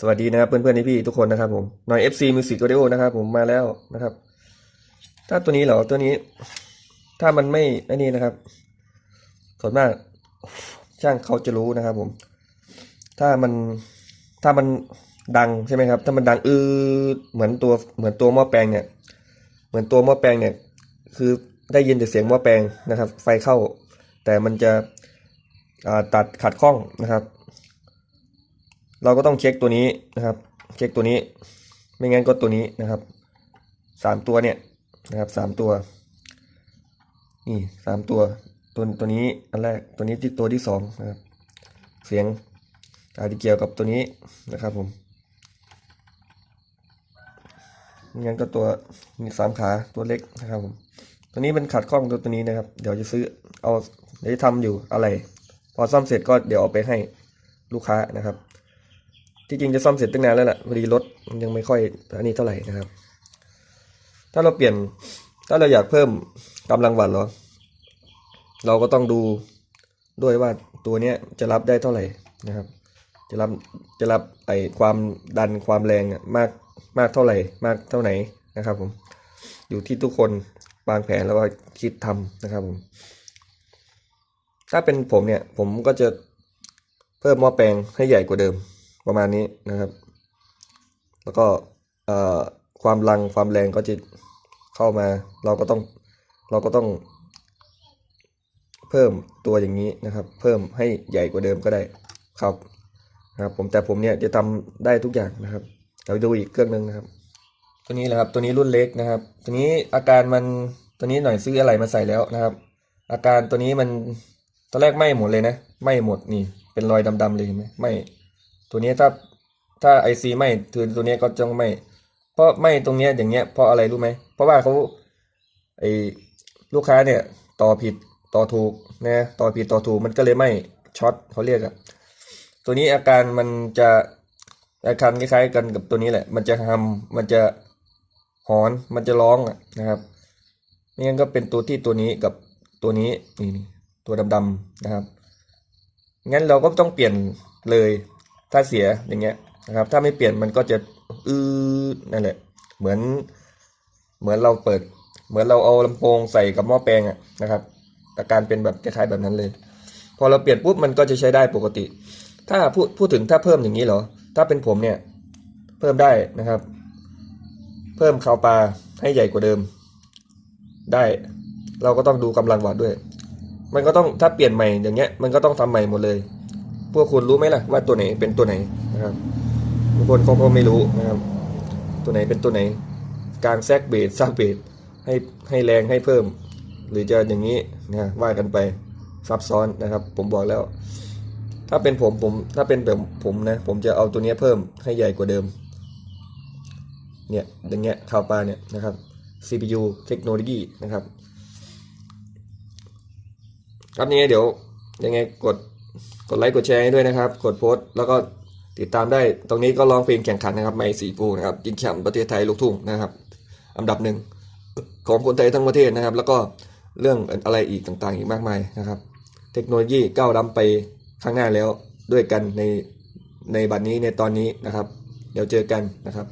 สวัสดีนะครับเพื่อนๆพี่ทุกคนนะครับผมหน่อย FC Music Audio นะครับผมมาแล้วนะครับ ถ้าตัวนี้เหรอตัวนี้ ถ้ามันไม่ไอ้นี่นะครับส่วนมากช่างเขาจะรู้นะครับ ผม ถ้ามันถ้ามันดังใช่ไหมครับ ถ้ามันดังอือเหมือนตัวเหมือนตัวหม้อแปลงเนี่ย เหมือนตัวหม้อแปลงเนี่ย คือได้ยินแต่เสียงหม้อแปลงนะครับ ไฟเข้า แต่มันจะตัดขัดข้องนะครับ เราก็ต้องเช็คตัวนี้นะครับ เช็คตัวนี้ ไม่งั้นก็ตัวนี้นะครับสามตัวเนี่ยนะครับสามตัว นี่สามตัว ตัวตัวนี้อันแรกตัวนี้ที่ตัวที่สองนะครับ เสียงอาจจะเกี่ยวกับตัวนี้นะครับผมไม่งั้นก็ตัวมีสามขาตัวเล็กนะครับผมตัวนี้มันขัดข้องตัวตัวนี้นะครับ เดี๋ยวจะซื้อเอาเดี๋ยวจะทำอยู่อะไร พอซ่อมเสร็จก็เดี๋ยวเอาไปให้ลูกค้านะครับ ที่จริงจะซ่อมเสร็จตั้งนานแล้วแหละพอดีรถมันยังไม่ค่อยอันนี้เท่าไหร่นะครับ ถ้าเราเปลี่ยน ถ้าเราอยากเพิ่มกำลังวัตต์เหรอเราก็ต้องดูด้วยว่าตัวเนี้ยจะรับได้เท่าไหร่นะครับ จะรับจะรับไอความดันความแรงอะมากมากเท่าไหร่ มากเท่าไหนนะครับผมอยู่ที่ทุกคนวางแผนแล้วก็คิดทำนะครับผมถ้าเป็นผมเนี่ยผมก็จะเพิ่มหม้อแปลงให้ใหญ่กว่าเดิม ประมาณนี้นะครับ แล้วก็ความรังความแรงก็จะเข้ามา เราก็ต้องเราก็ต้อง เพิ่มตัวอย่างนี้นะครับ เพิ่มให้ใหญ่กว่าเดิมก็ได้ครับนะครับ ผมแต่ผมเนี่ยจะทำได้ทุกอย่างนะครับเราดูอีกเครื่องหนึงนะครับ ตัวนี้แหละครับ ตัวนี้รุ่นเล็กนะครับ ตัวนี้อาการมันตัวนี้หน่อยซื้ออะไรมาใส่แล้วนะครับ อาการตัวนี้มันตอนแรกไหม้หมดเลยนะไหม้หมดนี่ เป็นรอยดำๆเลยเห็นไหมไหม้ ตัวนี้ถ้าถ้าไอซีไม้คือตัวนี้ก็ต้องไม้เพราะไม้ตรงเนี้ยอย่างเงี้ยเพราะอะไรรู้ไหม เพราะว่าเขาไอลูกค้าเนี่ยต่อผิดต่อถูกนะต่อผิดต่อถูกมันก็เลยไม้ช็อตเขาเรียกอะตัวนี้อาการมันจะอาการคล้ายๆกันกับตัวนี้แหละ มันจะทำมันจะหอนมันจะร้องนะครับไม่งั้นก็เป็นตัวที่ตัวนี้กับตัวนี้นี่นี่ตัวดำๆนะครับงั้นเราก็ต้องเปลี่ยนเลย ถ้าเสียอย่างเงี้ยนะครับ ถ้าไม่เปลี่ยนมันก็จะอือนั่นแหละ เหมือน เหมือนเราเปิด เหมือนเราเอาลำโพงใส่กับหม้อแปลงอะนะครับอาการเป็นแบบคล้ายๆแบบนั้นเลย พอเราเปลี่ยนปุ๊บมันก็จะใช้ได้ปกติ ถ้าพูดพูดถึงถ้าเพิ่มอย่างนี้เหรอ ถ้าเป็นผมเนี่ย เพิ่มได้นะครับ เพิ่มคาวปลาให้ใหญ่กว่าเดิม ได้ เราก็ต้องดูกำลังวัตต์ด้วย มันก็ต้องถ้าเปลี่ยนใหม่อย่างเงี้ย มันก็ต้องทำใหม่หมดเลย พวกคุณรู้ไหมล่ะว่าตัวไหนเป็นตัวไหนนะครับบางคนเขาก็ไม่รู้นะครับ ตัวไหนเป็นตัวไหนกลางแซกเบสซากเบสให้ให้แรงให้เพิ่ม หรือจะอย่างนี้นะว่ากันไปซับซ้อนนะครับ ผมบอกแล้ว ถ้าเป็นผมผมถ้าเป็นแบบผมนะผมจะเอาตัวนี้เพิ่มให้ใหญ่กว่าเดิมเนี่ยอย่างเงี้ยข่าวปลาเนี่ยนะครับ CPU เทคโนโลยีนะครับครับยังไงเดี๋ยวยังไงกด กดไลค์กดแชร์ให้ด้วยนะครับ กดโพสต์แล้วก็ติดตามได้ ตรงนี้ก็ร้องเพลงแข่งขันนะครับ ไม่สีปูนะครับยิงแชมป์ประเทศไทยลูกทุ่งนะครับ อันดับหนึ่งของคนไทยทั้งประเทศนะครับ แล้วก็เรื่องอะไรอีกต่างๆ อีกมากมายนะครับ เทคโนโลยีก้าวล้ำไปข้างหน้าแล้วด้วยกันในในบัดนี้ในตอนนี้นะครับ เดี๋ยวเจอกันนะครับ